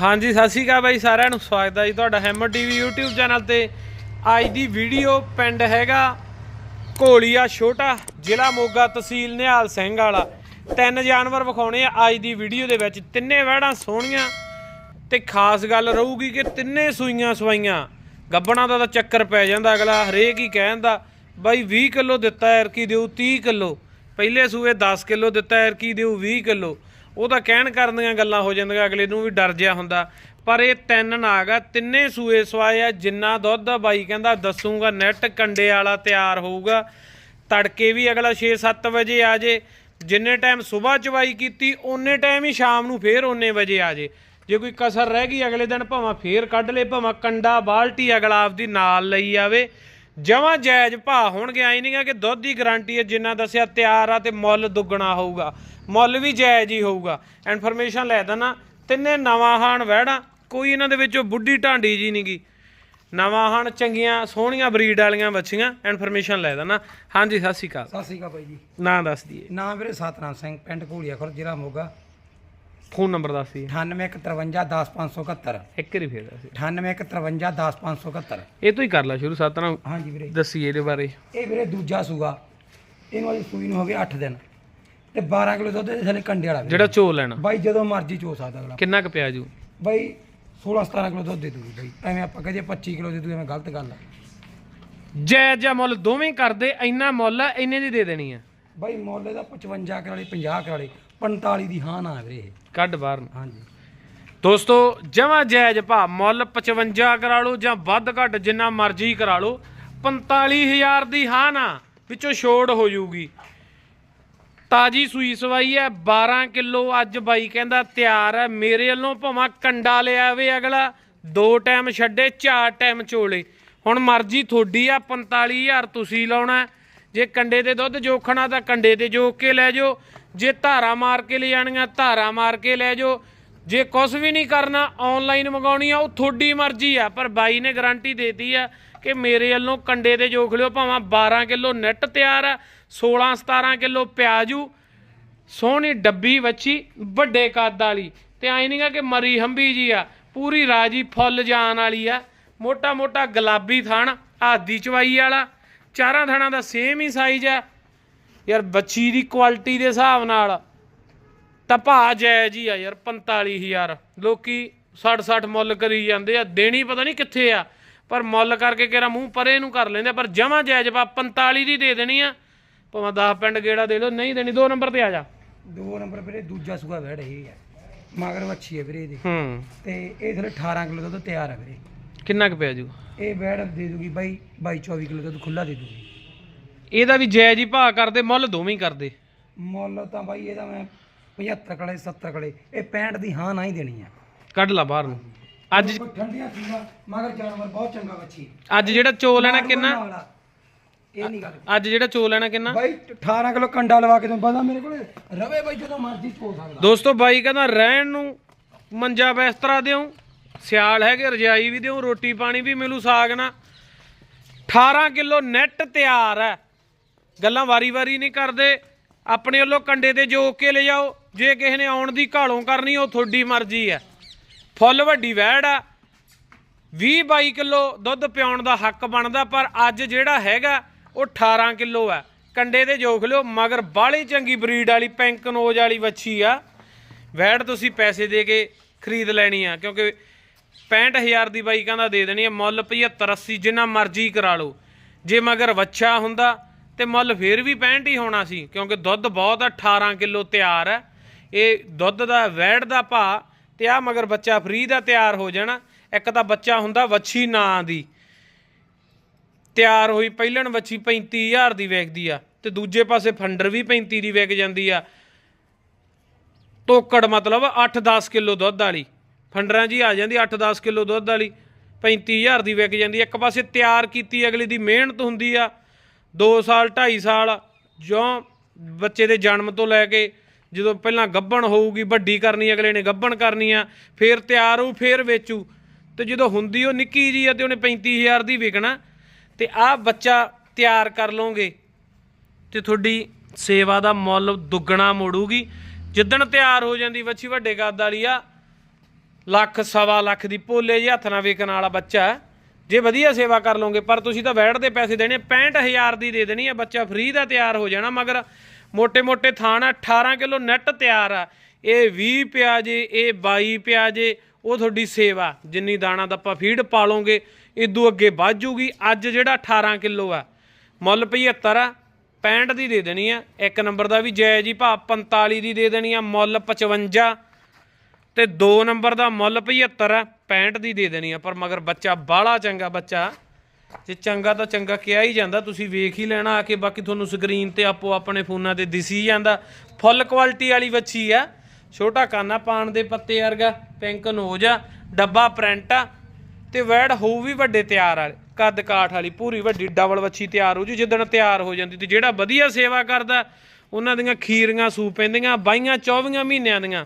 ਹਾਂਜੀ, ਸਤਿ ਸ਼੍ਰੀ ਅਕਾਲ ਬਾਈ, ਸਾਰਿਆਂ ਨੂੰ ਸਵਾਗਤ ਹੈ ਜੀ ਤੁਹਾਡਾ ਹੈਮਰ ਟੀਵੀ YouTube ਚੈਨਲ ਤੇ। ਅੱਜ ਦੀ ਵੀਡੀਓ ਪਿੰਡ ਹੈਗਾ ਘੋਲੀਆ ਛੋਟਾ, ਜ਼ਿਲ੍ਹਾ ਮੋਗਾ ਤਹਿਸੀਲ ਨਿਹਾਲ ਸਿੰਘ ਵਾਲਾ। ਤਿੰਨ ਜਾਨਵਰ ਵਿਖਾਉਣੇ ਆ ਅੱਜ ਦੀ ਵੀਡੀਓ ਦੇ ਵਿੱਚ। ਤਿੰਨੇ ਵਹਿੜਾਂ ਸੋਹਣੀਆਂ ਤੇ ਖਾਸ ਗੱਲ ਰਹੂਗੀ ਕਿ ਤਿੰਨੇ ਸੂਈਆਂ ਸਵਾਈਆਂ। ਗੱਬਣਾ ਦਾ ਤਾਂ ਚੱਕਰ ਪੈ ਜਾਂਦਾ ਅਗਲਾ, ਹਰੇਕ ਹੀ ਕਹਿੰਦਾ ਬਾਈ 20 ਕਿਲੋ ਦਿੱਤਾ ਐਰ ਕੀ ਦਿਓ 30 ਕਿਲੋ। ਪਹਿਲੇ ਸੂਏ 10 ਕਿਲੋ ਦਿੱਤਾ ਐਰ ਕੀ ਦਿਓ 20 ਕਿਲੋ। ਉਹ ਤਾਂ ਕਹਿਣ ਕਰਨ ਦੀਆਂ ਗੱਲਾਂ ਹੋ ਜਾਂਦੀਆਂ, ਅਗਲੇ ਨੂੰ ਵੀ ਡਰ ਜਿਆ ਹੁੰਦਾ। ਪਰ ਇਹ ਤਿੰਨ ਨਾਗ ਆ, ਤਿੰਨੇ ਸੂਏ ਸਵਾਏ ਆ, ਜਿੰਨਾ ਦੁੱਧ ਬਾਈ ਕਹਿੰਦਾ ਦੱਸੂਗਾ ਨੈਟ ਕੰਡੇ ਵਾਲਾ ਤਿਆਰ ਹੋਊਗਾ। ਤੜਕੇ ਵੀ ਅਗਲਾ 6-7 ਵਜੇ ਆ ਜੇ, ਜਿੰਨੇ ਟਾਈਮ ਸਵੇਰ ਚਵਾਈ ਕੀਤੀ, ਓਨੇ ਟਾਈਮ ਹੀ ਸ਼ਾਮ ਨੂੰ ਫੇਰ ਓਨੇ ਵਜੇ ਆ ਜੇ। ਜੇ ਕੋਈ ਕਸਰ ਰਹਿ ਗਈ ਅਗਲੇ ਦਿਨ, ਭਾਵੇਂ ਫੇਰ ਕੱਢ ਲੇ, ਭਾਵੇਂ ਕੰਡਾ ਬਾਲਟੀ ਅਗਲਾ ਆਪਦੀ ਨਾਲ ਲਈ ਆਵੇ। ਜਮਾਂ ਜਾਇਜ਼ ਭਾ ਹੋਣਗੇ ਆਈ ਨਹੀਂਗਾ ਕਿ ਦੁੱਧ ਦੀ ਗਾਰੰਟੀ ਹੈ ਜਿੰਨਾ ਦੱਸਿਆ ਤਿਆਰ ਆ ਤੇ ਮੁੱਲ ਦੁੱਗਣਾ ਹੋਊਗਾ। ਮੁੱਲ ਵੀ ਜਾਇਜ਼ ਹੀ ਹੋਊਗਾ। ਇਨਫੋਰਮੇਸ਼ਨ ਲੈ ਦੇਣਾ ਤਿੰਨੇ ਨਵਾਂ ਹਾਣ ਵਹਿੜਾ ਕੋਈ ਇਹਨਾਂ ਦੇ ਵਿੱਚੋਂ ਬੁੱਢੀ ਢਾਂਡੀ ਜੀ ਨਹੀਂਗੀ ਨਵਾਂ ਹਾਣ ਚੰਗੀਆਂ ਸੋਹਣੀਆਂ ਬਰੀਡ ਵਾਲੀਆਂ ਬੱਚੀਆਂ ਇਨਫੋਰਮੇਸ਼ਨ ਲੈ ਦੇਣਾ ਹਾਂਜੀ ਸਤਿ ਸ਼੍ਰੀ ਅਕਾਲ। ਸਤਿ ਸ਼੍ਰੀ ਅਕਾਲ ਬਾਈ ਜੀ। ਨਾਂ ਦੱਸ ਦਈਏ। ਨਾਮ ਵੀਰੇ ਸਤਨਾਮ ਸਿੰਘ ਪਿੰਡ ਘੋਲੀਆ ਖੁਰ ਜ਼ਿਲ੍ਹਾ ਮੋਗਾ। ਫੋਨ ਨੰਬਰ ਦੱਸ ਦਈਏ। 9853510571 ਇੱਕ ਵਾਰੀ ਫੇਰ ਦੱਸ 9853510571 ਇਹ ਤੋਂ ਹੀ ਕਰ ਲਾ ਸ਼ੁਰੂ ਸਤਨਾਮ ਹਾਂਜੀ ਵੀਰੇ। ਦੱਸੀਏ ਇਹਦੇ ਬਾਰੇ। ਇਹ ਵੀਰੇ ਦੂਜਾ ਸੂਗਾ ਇਹਨੂੰ ਅਜੇ ਸੂਈ ਨੂੰ ਹੋ ਗਏ 8 ਦਿਨ। ਤੇ 12 ਕਿਲੋ ਦੁੱਧ ਦੇ ਥੱਲੇ ਕੰਡੇ ਵਾਲਾ ਵੀਰੇ। ਜਿਹੜਾ ਚੋ ਲੈਣਾ। ਬਾਈ ਜਦੋਂ ਮਰਜ਼ੀ ਚੋ ਸਕਦਾ ਅਗਲਾ। ਕਿੰਨਾ ਕੁ ਪਿਆ ਜੂ ਬਾਈ 16 17 ਕਿਲੋ ਦੁੱਧ ਦੇ ਦੂਗੀ ਬਾਈ। ਐਵੇਂ ਆਪਾਂ ਕਹਦੇ 25 ਕਿਲੋ ਦੇ ਦੂ ਐਵੇਂ ਗਲਤ ਗੱਲ ਆ। ਜਾਇਜ਼ ਜਿਹਾ ਮੁੱਲ ਦੋਵੇਂ ਕਰਦੇ ਇੰਨਾ ਮੁੱਲ ਆ ਇੰਨੇ ਦੀ ਦੇ ਦੇਣੀ ਆ। ਬਾਈ ਮੁੱਲ ਇਹਦਾ 55 ਕਰਾਲੀ 50 ਕਰਾਲੀ 45 ਦੀ ਹਾਂ ਨਾ ਵੀਰੇ। ਕੱਢ ਬਾਹਰ ਨੂੰ। ਹਾਂਜੀ ਦੋਸਤੋ ਜਮਾ ਜਾਇਜ਼ ਭਾ ਮੁੱਲ 55 ਕਰਾ ਲਓ ਜਾਂ ਵੱਧ ਘੱਟ ਜਿੰਨਾ ਮਰਜ਼ੀ ਕਰਾ ਲਓ 45000 ਦੀ ਹਾਂ ਨਾ ਵਿੱਚੋਂ ਛੋੜ ਹੋ ਜਾਊਗੀ ਤਾਜੀ ਸੂਈ ਸਵਾਈ ਹੈ 12 ਕਿਲੋ ਅੱਜ ਬਾਈ ਕਹਿੰਦਾ ਤਿਆਰ ਹੈ ਮੇਰੇ ਵੱਲੋਂ ਭਾਵੇਂ ਕੰਡਾ ਲਿਆ ਵੇ ਅਗਲਾ ਦੋ ਟਾਈਮ ਛੱਡੇ ਚਾਰ ਟਾਈਮ ਚੋਲੇ ਹੁਣ ਮਰਜ਼ੀ ਤੁਹਾਡੀ ਆ 45000 ਤੁਸੀਂ ਲਾਉਣਾ ਹੈ। ਜੇ ਕੰਡੇ ਦੇ ਦੁੱਧ ਜੋਖਣਾ ਤਾਂ ਕੰਡੇ ਤੇ ਜੋਕ ਕੇ ਲੈ ਜਾਓ ਜੇ ਧਾਰਾ ਮਾਰ ਕੇ ਲੈ ਜਾਣੀਆਂ, ਧਾਰਾ ਮਾਰ ਕੇ ਲੈ ਜਾਓ। ਜੇ ਕੁਝ ਵੀ ਨਹੀਂ ਕਰਨਾ ਆਨਲਾਈਨ ਮੰਗਾਉਣੀ ਆ, ਉਹ ਤੁਹਾਡੀ ਮਰਜ਼ੀ ਆ। ਪਰ ਬਾਈ ਨੇ ਗਾਰੰਟੀ ਦੇਤੀ ਆ ਕਿ ਮੇਰੇ ਵੱਲੋਂ ਕੰਡੇ ਤੇ ਜੋਖ ਲਿਓ, ਭਾਵੇਂ 12 ਕਿਲੋ ਨੈਟ ਤਿਆਰ ਆ 16 17 ਕਿਲੋ ਪਿਆਜੂ, ਸੋਹਣੀ ਡੱਬੀ ਵੱਛੀ, ਵੱਡੇ ਕੱਦ ਵਾਲੀ। ਤੇ ਐ ਨਹੀਂਗਾ ਕਿ ਮਰੀ ਹੰਬੀ ਜੀ ਆ, ਪੂਰੀ ਰਾਜੀ ਫੁੱਲ ਜਾਣ ਵਾਲੀ ਆ। ਮੋਟਾ ਮੋਟਾ ਗੁਲਾਬੀ ਥਣ, ਆਦੀ ਚਵਾਈ ਵਾਲਾ, ਚਾਰਾਂ ਥਣਾਂ ਦਾ ਸੇਮ ਹੀ ਸਾਈਜ਼ ਆ। ਯਾਰ ਬੱਚੀ ਦੀ ਕੁਆਲਿਟੀ ਦੇ ਹਿਸਾਬ ਨਾਲ ਤਾਂ ਭਾ ਜਾਇਜ਼ ਹੀ ਆ ਯਾਰ 45000 ਲੋਕੀ 60 60 ਮੁੱਲ ਕਰੀ ਜਾਂਦੇ ਆ ਦੇਣੀ ਪਤਾ ਨਹੀਂ ਕਿੱਥੇ ਆ ਪਰ ਮੁੱਲ ਕਰਕੇ ਕਿਹੜਾ ਮੂੰਹ ਪਰੇ ਨੂੰ ਕਰ ਲੈਂਦੇ ਆ, ਪਰ ਜਮਾ ਜਾਇਜ਼ ਪਾ 45 ਦੀ ਦੇ ਦੇਣੀ ਆ ਭਾਵੇਂ 10 ਪਿੰਡ ਗੇੜਾ ਦੇ ਲਓ ਨਹੀਂ ਦੇਣੀ ਦੋ ਨੰਬਰ ਤੇ ਆ ਜਾ। ਦੋ ਨੰਬਰ ਵੀਰੇ ਦੂਜਾ ਸੂਆ ਵੜ ਇਹ ਹੈ ਮਗਰ ਵੱਛੀ ਹੈ ਵੀਰੇ ਇਹਦੀ। ਹੂੰ। ਤੇ ਇਹ ਥਲੇ 18 ਕਿਲੋ ਦੁੱਧ ਤਿਆਰ ਹੈ ਵੀਰੇ। ਕਿੰਨਾ ਕੁ ਪਿਆ ਜੂ? ਇਹ ਵੈੜ ਦੇ ਦੂਗੀ ਬਾਈ 22 24 ਕਿਲੋ ਦੁੱਧ ਖੁੱਲਾ ਦੇ ਦੂਗੀ। ਇਹਦਾ ਵੀ ਜਾਇਜ਼ ਹੀ ਭਾਅ ਕਰਦੇ ਮੁੱਲ ਦੋਵੇਂ ਹੀ ਕਰਦੇ। ਮੁੱਲ ਤਾਂ ਬਾਈ ਇਹਦਾ ਮੈਂ 75 ਕਲੇ 70 ਕਲੇ ਇਹ 65 ਦੀ ਹਾਂ ਨਾ ਹੀ ਦੇਣੀ ਆ। ਕੱਢ ਲਾ ਬਾਹਰ ਨੂੰ। ਅੱਜ ਕੋਈ ਠੰਡੀਆਂ ਸੀਗਾ ਮਗਰ ਜਾਨਵਰ ਬਹੁਤ ਚੰਗਾ ਵੱਛੀ। ਅੱਜ ਜਿਹੜਾ ਚੋ ਲੈਣਾ ਕਿੰਨਾ? ਵਾਲਾ। ਇਹ ਨਹੀਂ ਗੱਲ। ਅੱਜ ਜਿਹੜਾ ਚੋ ਲੈਣਾ ਕਿੰਨਾ? ਬਾਈ 18 ਕਿਲੋ ਕੰਡਾ ਲਵਾ ਕੇ ਤੁਹਾਨੂੰ ਪਤਾ ਮੇਰੇ ਕੋਲੇ। ਰਵੇ ਬਾਈ ਜਦੋਂ ਮਰਜ਼ੀ ਚੋ ਸਕਦਾ। ਦੋਸਤੋ ਬਾਈ ਕਹਿੰਦਾ ਰਹਿਣ ਨੂੰ ਮੰਜਾ ਬਿਸਤਰਾ ਦਿਓ ਸਿਆਲ ਹੈਗੇ ਰਜਾਈ ਵੀ ਦਿਓ ਰੋਟੀ ਪਾਣੀ ਵੀ ਮਿਲੂ ਸਾਗ ਨਾ 18 ਕਿਲੋ ਨੈਟ ਤਿਆਰ ਹੈ। ਗੱਲਾਂ ਵਾਰੀ-ਵਾਰੀ ਨਹੀਂ ਕਰਦੇ। ਆਪਣੇ ਵੱਲੋਂ ਕੰਡੇ ਤੇ ਜੋਕ ਕੇ ਲੈ ਜਾਓ। ਜੇ ਕਿਸੇ ਨੇ ਆਉਣ ਦੀ ਘਾਲੋਂ ਕਰਨੀ, ਉਹ ਤੁਹਾਡੀ ਮਰਜ਼ੀ ਹੈ। ਫੁੱਲ ਵੱਡੀ ਵਹਿੜ ਆ। 20 22 ਕਿਲੋ ਦੁੱਧ ਪਿਆਉਣ ਦਾ ਹੱਕ ਬਣਦਾ, ਪਰ ਅੱਜ ਜਿਹੜਾ ਹੈਗਾ, ਉਹ 18 ਕਿਲੋ ਆ ਕੰਡੇ ਤੇ ਜੋਖ ਲਿਓ, ਮਗਰ ਬਾਹਲੀ ਚੰਗੀ ਬਰੀਡ ਵਾਲੀ, ਪੈਂਕ ਨੋਜ ਵਾਲੀ ਵੱਛੀ ਆ। ਵੈੜ ਤੁਸੀਂ ਪੈਸੇ ਦੇ ਕੇ ਖਰੀਦ ਲੈਣੀ ਆ, ਕਿਉਂਕਿ 65000 ਦੀ ਬਾਈ ਕਹਿੰਦਾ ਦੇ ਦੇਣੀ ਆ, ਮੁੱਲ 75 80 ਜਿੰਨਾ ਮਰਜ਼ੀ ਕਰਾ ਲਓ। ਜੇ ਮਗਰ ਵੱਛਾ ਹੁੰਦਾ ਤੇ ਮੁੱਲ ਫੇਰ ਵੀ 65 ਹੀ ਹੋਣਾ ਸੀ, ਕਿਉਂਕਿ ਦੁੱਧ ਬਹੁਤ ਆ 18 ਕਿਲੋ ਤਿਆਰ ਹੈ ਇਹ ਦੁੱਧ ਦਾ, ਵੈੜ ਦਾ ਭਾ ਤੇ ਆ ਮਗਰ ਬੱਚਾ ਫਰੀ ਦਾ ਤਿਆਰ ਹੋ ਜਾਣਾ, ਇੱਕ ਤਾਂ ਬੱਚਾ ਹੁੰਦਾ ਵੱਛੀ ਨਾਂ ਦੀ। ਤਿਆਰ ਹੋਈ, ਪਹਿਲਣ ਵੱਛੀ 35000 ਦੀ ਵੇਚਦੀ ਆ, ਤੇ ਦੂਜੇ ਪਾਸੇ ਫੰਡਰ ਵੀ 35 ਦੀ ਵਿਕ ਜਾਂਦੀ ਆ। ਟੋਕੜ ਮਤਲਬ 8-10 ਕਿਲੋ ਦੁੱਧ ਵਾਲੀ। ਫੰਡਰਾਂ ਜੀ ਆ ਜਾਂਦੀ 8-10 ਕਿਲੋ ਦੁੱਧ ਵਾਲੀ 35000 ਦੀ ਵਿਕ ਜਾਂਦੀ ਇੱਕ ਪਾਸੇ ਤਿਆਰ ਕੀਤੀ, ਅਗਲੀ ਦੀ ਮਿਹਨਤ ਹੁੰਦੀ ਆ। 2 ਸਾਲ 2.5 ਸਾਲ ਜਿਉਂ ਬੱਚੇ ਦੇ ਜਨਮ ਤੋਂ ਲੈ ਕੇ ਜਦੋਂ ਪਹਿਲਾਂ ਗੱਭਣ ਹੋਊਗੀ, ਵੱਡੀ ਕਰਨੀ, ਅਗਲੇ ਨੇ ਗੱਭਣ ਕਰਨੀ ਆ, ਫੇਰ ਤਿਆਰ ਹੋਊ, ਫੇਰ ਵੇਚੂ। ਤੇ ਜਦੋਂ ਹੁੰਦੀ ਉਹ ਨਿੱਕੀ ਜੀ ਆ ਤੇ ਉਹਨੇ 35000 ਦੀ ਵਿਕਣਾ, ਤੇ ਆਹ ਬੱਚਾ ਤਿਆਰ ਕਰ ਲਓਗੇ, ਤੇ ਤੁਹਾਡੀ ਸੇਵਾ ਦਾ ਮੁੱਲ ਦੁੱਗਣਾ ਮੋੜੂਗੀ। ਜਿੱਦਣ ਤਿਆਰ ਹੋ ਜਾਂਦੀ ਵੱਛੀ ਵੱਡੇ ਕੱਦ ਵਾਲੀ ਆ, ਲੱਖ ਸਵਾ ਲੱਖ ਦੀ ਭੋਲੇ ਜਿਹੇ ਹੱਥ ਨਾਲ ਵੇਚਣ ਵਾਲਾ ਬੱਚਾ। ਜੇ ਵਧੀਆ ਸੇਵਾ ਕਰ ਲਓਗੇ, ਪਰ ਤੁਸੀਂ ਤਾਂ ਵੈਟ ਦੇ ਪੈਸੇ ਦੇਣੇ 65000 ਦੀ ਦੇ ਦੇਣੀ ਹੈ, ਬੱਚਾ ਫ੍ਰੀ ਦਾ ਤਿਆਰ ਹੋ ਜਾਣਾ, ਮਗਰ ਮੋਟੇ ਮੋਟੇ ਥਾਣਾ 18 ਕਿਲੋ ਨੈਟ ਤਿਆਰ ਆ। ਇਹ 20 ਪਿਆ ਜੇ, ਇਹ 22 ਪਿਆ ਜੇ, ਉਹ ਤੁਹਾਡੀ ਸੇਵਾ। ਜਿੰਨੀ ਦਾਣਾ ਦਾ ਆਪਾਂ ਫੀਡ ਪਾ ਲਓਗੇ ਇਦੋਂ ਅੱਗੇ ਵੱਧ ਜੂਗੀ। ਅੱਜ ਜਿਹੜਾ 18 ਕਿਲੋ ਆ, ਮੁੱਲ 75 ਆ 65 ਦੀ ਦੇ ਦੇਣੀ ਆ। ਇੱਕ ਨੰਬਰ ਦਾ ਵੀ ਜੈ ਜੀ ਭਾਅ 45 ਦੀ ਦੇ ਦੇਣੀ ਆ, ਮੁੱਲ 55 ਤੇ ਦੋ ਨੰਬਰ ਦਾ ਮੁੱਲ 75 ਆ। 65 ਦੀ ਦੇ ਦੇਣੀ ਆ, ਪਰ ਮਗਰ ਬੱਚਾ ਬਾਹਲਾ ਚੰਗਾ ਬੱਚਾ। ਜੇ ਚੰਗਾ ਤਾਂ ਚੰਗਾ ਕਿਹਾ ਹੀ ਜਾਂਦਾ, ਤੁਸੀਂ ਵੇਖ ਹੀ ਲੈਣਾ ਆ ਕੇ ਬਾਕੀ ਤੁਹਾਨੂੰ ਸਕਰੀਨ ਤੇ ਆਪੋ ਆਪਣੇ ਫੋਨਾਂ ਤੇ ਦਿਸੀ ਜਾਂਦਾ। ਫੁੱਲ ਕੁਆਲਿਟੀ ਵਾਲੀ ਵੱਛੀ ਆ, ਛੋਟਾ ਕਾਨਾ ਪਾਣ ਦੇ ਪੱਤੇ ਵਰਗਾ ਪਿੰਕ ਨੋਜ ਆ, ਡੱਬਾ ਪ੍ਰਿੰਟ ਆ, ਤੇ ਵੈੜ ਹੋਊ ਵੀ ਵੱਡੇ ਤਿਆਰ ਵਾਲੇ ਕੱਦ ਕਾਠ ਵਾਲੀ, ਪੂਰੀ ਵੱਡੀ ਡਬਲ ਵੱਛੀ ਤਿਆਰ ਹੋ ਜੂ ਜਿੱਦਣ ਤਿਆਰ ਹੋ ਜਾਂਦੀ ਤੇ ਜਿਹੜਾ ਵਧੀਆ ਸੇਵਾ ਕਰਦਾ, ਉਹਨਾਂ ਦੀਆਂ ਖੀਰੀਆਂ ਸੂ ਪੈਂਦੀਆਂ ਬਾਈਆਂ 24 ਮਹੀਨਿਆਂ ਦੀਆਂ।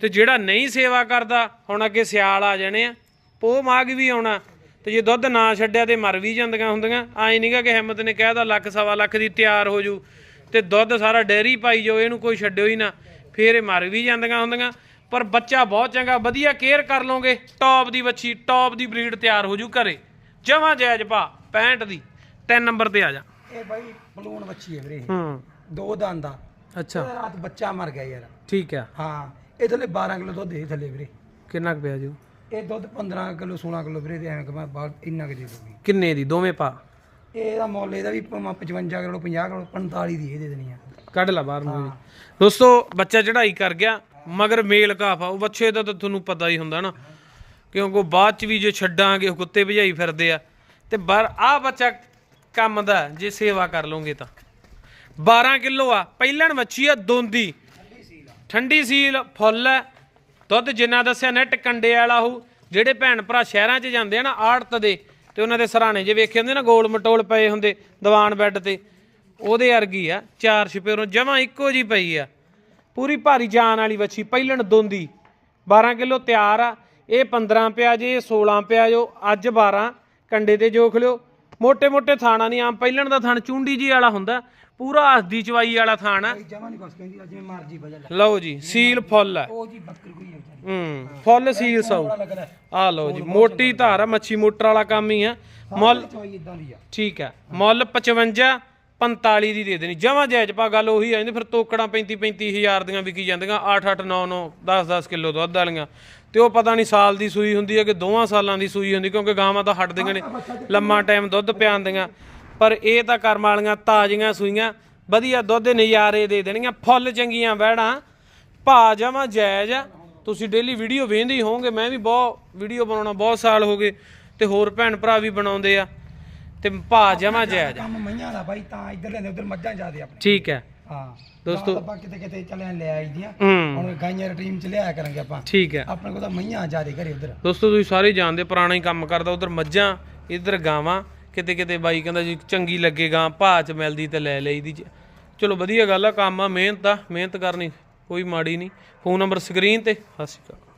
ਤੇ ਜਿਹੜਾ ਨਹੀਂ ਸੇਵਾ ਕਰਦਾ ਹੁਣ ਅੱਗੇ ਸਿਆਲ ਆ ਜਾਣੇ ਆ। ਪੋਹ ਮਾਗ ਵੀ ਆਉਣਾ ਤੇ ਜੇ ਦੁੱਧ ਨਾ ਛੱਡਿਆ ਤੇ ਮਰ ਵੀ ਜਾਂਦੀਆਂ ਹੁੰਦੀਆਂ। ਐ ਨਹੀਂਗਾ ਕਿ ਹਿੰਮਤ ਨੇ ਕਹਿਦਾ ਲੱਖ ਸਵਾ ਲੱਖ ਦੀ ਤਿਆਰ ਹੋ ਜੂ ਤੇ ਦੁੱਧ ਸਾਰਾ ਡੇਰੀ ਪਾਈ ਜੋ ਇਹਨੂੰ ਕੋਈ ਛੱਡਿਓ ਹੀ ਨਾ। ਫੇਰ ਇਹ ਮਰ ਵੀ ਜਾਂਦੀਆਂ ਹੁੰਦੀਆਂ। ਪਰ ਬੱਚਾ ਬਹੁਤ ਚੰਗਾ ਵਧੀਆ ਕੇਅਰ ਕਰ ਲਓਗੇ ਟੌਪ ਦੀ ਬੱਚੀ ਟੌਪ ਦੀ ਬਰੀਡ ਤਿਆਰ ਹੋ ਜੂ ਘਰੇ। ਜਮਾਂ ਜਾਇਜ਼ ਭਾ 65 ਦੀ 3 ਨੰਬਰ ਤੇ ਆ ਜਾ। ਇਹ ਬਾਈ ਬਲੂਨ ਬੱਚੀ ਹੈ ਵੀਰੇ। ਹੂੰ। ਦੋ ਦੰਦ ਦਾ ਅੱਛਾ। ਰਾਤ ਬੱਚਾ ਮਰ ਗਿਆ ਯਾਰ। ਠੀਕ ਆ। ਹਾਂ। ਇਹ ਥੱਲੇ 12 ਕਿਲੋ ਦੁੱਧ ਦੇ ਥੱਲੇ ਵੀਰੇ। ਕਿੰਨਾ ਕੁ ਪਿਆ ਜੂ ਇਹ ਦੁੱਧ 15 ਕਿਲੋ 16 ਕਿਲੋ ਵੀਰੇ ਦੇ ਐਵੇਂ ਕਿ ਮੈਂ ਬਾਹਰ ਇੰਨਾ ਕੁ ਦੇ ਦੂਗੀ ਕਿੰਨੇ ਦੀ? ਦੋਵੇਂ ਪਾ। ਇਹਦਾ ਮੁੱਲ ਇਹਦਾ ਵੀ ਭਾਵੇਂ 55 ਕਿਲੋ 50 ਕਿਲੋ 45 ਦੀ ਇਹ ਦੇ ਦੇਣੀ ਆ। ਕੱਢ ਲਾ ਬਾਹਰ ਨੂੰ ਦੋਸਤੋ ਬੱਚਾ ਚੜਾਈ ਕਰ ਗਿਆ ਮਗਰ ਮੇਲ ਕਾਫ ਆ। ਉਹ ਬੱਚੇ ਦਾ ਤਾਂ ਤੁਹਾਨੂੰ ਪਤਾ ਹੀ ਹੁੰਦਾ ਨਾ। ਕਿਉਂਕਿ ਬਾਅਦ ਚ ਵੀ ਜੇ ਛੱਡਾਂਗੇ ਉਹ ਕੁੱਤੇ ਭਜਾਈ ਫਿਰਦੇ ਆ। ਤੇ ਬਰ ਆ ਬੱਚਾ ਕੰਮ ਦਾ ਜੇ ਸੇਵਾ ਕਰ ਲਓਗੇ ਤਾਂ। 12 ਕਿਲੋ ਆ। ਪਹਿਲਣ ਮੱਛੀ ਆ ਦੋਂਦੀ। ਠੰਡੀ ਸੀਲ ਫੁੱਲ ਹੈ। ਦੁੱਧ ਜਿੰਨਾ ਦੱਸਿਆ ਨੈਟ ਕੰਡੇ ਵਾਲਾ ਹੋ, ਜਿਹੜੇ ਭੈਣ ਭਰਾ ਸ਼ਹਿਰਾਂ 'ਚ ਜਾਂਦੇ ਆ ਨਾ ਆੜਤ ਦੇ, ਤੇ ਉਹਨਾਂ ਦੇ ਸਰਾਣੇ ਜੇ ਵੇਖੇ ਹੁੰਦੇ ਨਾ ਗੋਲ ਮਟੋਲ ਪਏ ਹੁੰਦੇ ਦੀਵਾਨ ਬੈੱਡ ਤੇ, ਉਹਦੇ ਅਰਗੀ ਆ, ਚਾਰ ਛਪੇਰੋਂ ਜਮਾ ਇੱਕੋ ਜੀ ਪਈ ਆ। ਪੂਰੀ ਭਾਰੀ ਜਾਨ ਵਾਲੀ ਵੱਛੀ, ਪਹਿਲਣ ਦੋਂਦੀ 12 ਕਿਲੋ ਤਿਆਰ ਆ, ਇਹ 15 ਪਿਆ ਜੇ, ਇਹ 16 ਪਿਆ ਜੋ, ਅੱਜ 12 ਕੰਡੇ ਤੇ ਜੋਖ ਲਿਓ। ਮੋٹے ਮੋٹے ਥਾਣਾ ਨਹੀਂ, ਆਮ ਪਹਿਲਣ ਦਾ ਥਣ ਚੁੰਡੀ ਜੀ ਵਾਲਾ ਹੁੰਦਾ ਪੂਰਾ ਹੱਸਦੀ ਚਵਾਈ ਵਾਲਾ ਥਾਣ ਆ। ਇਹ ਜਮਾ ਨਹੀਂ ਕੁਛ ਕਹਿੰਦੀ ਜਿਵੇਂ ਮਰਜ਼ੀ ਵਜਾ ਲੈ। ਲਓ ਜੀ ਸੀਲ ਫੁੱਲ ਆ। ਉਹ ਜੀ ਬੱਕਰੀ ਕੋਈ ਹੈ ਵਿਚਾਰੀ। ਹੂੰ ਫੁੱਲ ਸੀਲ ਸੌ। ਲੱਗਦਾ। ਆ ਲਓ ਜੀ ਮੋਟੀ ਧਾਰ ਆ ਮੱਛੀ ਮੋਟਰ ਵਾਲਾ ਕੰਮ ਹੀ ਆ। ਮੁੱਲ ਇਦਾਂ ਦੀ ਆ। ਠੀਕ ਹੈ ਮੁੱਲ 55 45 ਦੀ ਦੇ ਦੇਣੀ। ਜਮਾਂ ਜਾਇਜ਼ ਪਾ ਗੱਲ ਉਹੀ ਆ ਜਾਂਦੀ ਫਿਰ ਤੋਕੜਾਂ 35 35 ਹਜ਼ਾਰ ਦੀਆਂ ਵਿਕੀ ਜਾਂਦੀਆਂ 8 8 9 9 10 10 ਕਿਲੋ ਦੁੱਧ ਵਾਲੀਆਂ। ਤੇ ਉਹ ਪਤਾ ਨਹੀਂ ਸਾਲ ਦੀ ਸੂਈ ਹੁੰਦੀ ਹੈ ਕਿ ਦੋਵਾਂ ਸਾਲਾਂ ਦੀ ਸੂਈ ਹੁੰਦੀ ਕਿਉਂਕਿ ਗਾਵਾਂ ਤਾਂ ਹਟਦੀਆਂ ਨੇ ਲੰਮਾ ਟਾਈਮ ਦੁੱਧ ਪਿਆਉਂਦੀਆਂ। ਪਰ ਇਹ ਤਾਂ ਕਰਮ ਵਾਲੀਆਂ ਤਾਜ਼ੀਆਂ ਸੂਈਆਂ ਵਧੀਆ ਦੁੱਧ ਨਜ਼ਾਰੇ ਦੇ ਦੇਣੀਆਂ ਫੁੱਲ ਚੰਗੀਆਂ ਵਹਿੜਾਂ। ਭਾ ਜਮਾਂ ਜਾਇਜ਼ ਤੁਸੀਂ ਡੇਲੀ ਵੀਡੀਓ ਵੇਖਦੇ ਹੀ ਹੋਵੋਗੇ ਮੈਂ ਵੀ ਬਹੁਤ ਵੀਡੀਓ ਬਣਾਉਣਾ ਬਹੁਤ ਸਾਲ ਹੋ ਗਏ ਤੇ ਹੋਰ ਭੈਣ ਭਰਾ ਵੀ ਬਣਾਉਂਦੇ ਆ। ਤੇ ਭਾ ਜਮਾਂ ਜਾਇਜ਼ ਕੰਮ ਮਈਆਂ ਦਾ ਬਾਈ ਤਾਂ ਇੱਧਰ ਲੈਂਦੇ ਉਧਰ ਮੱਝਾਂ ਜਾਦੇ ਆਪਣੇ। ਠੀਕ ਹੈ। ਹਾਂ। ਦੋਸਤੋ- ਆਪਾਂ ਕਿਤੇ ਕਿਤੇ ਚੱਲੇ ਲੈ ਆਈ ਦੀਆਂ ਹੁਣ ਗਾਈਆਂ ਦੀ ਟੀਮ ਚ ਲਿਆਇਆ ਕਰਾਂਗੇ ਆਪਾਂ। ਠੀਕ ਹੈ। ਆਪਣੇ ਕੋਲ ਤਾਂ ਮਈਆਂ ਜਾਦੇ ਘਰੇ ਉਧਰ। ਦੋਸਤੋ ਤੁਸੀਂ ਸਾਰੇ ਜਾਣਦੇ ਪੁਰਾਣਾ ਹੀ ਕੰਮ ਕਰਦਾ ਉਧਰ ਮੱਝਾਂ ਇੱਧਰ ਗਾਵਾਂ। ਕਿਤੇ ਕਿਤੇ ਬਾਈ ਕਹਿੰਦਾ ਜੀ ਚੰਗੀ ਲੱਗੇਗਾ, ਭਾਅ ਚ ਮਿਲਦੀ ਤੇ ਲੈ ਲਈਦੀ ਜੀ। ਚਲੋ ਵਧੀਆ ਗੱਲ ਆ, ਕੰਮ ਆ, ਮਿਹਨਤ ਆ, ਮਿਹਨਤ ਕਰਨੀ ਕੋਈ ਮਾੜੀ ਨਹੀਂ ਫੋਨ ਨੰਬਰ ਸਕਰੀਨ ਤੇ, ਸਤਿ ਸ਼੍ਰੀ ਅਕਾਲ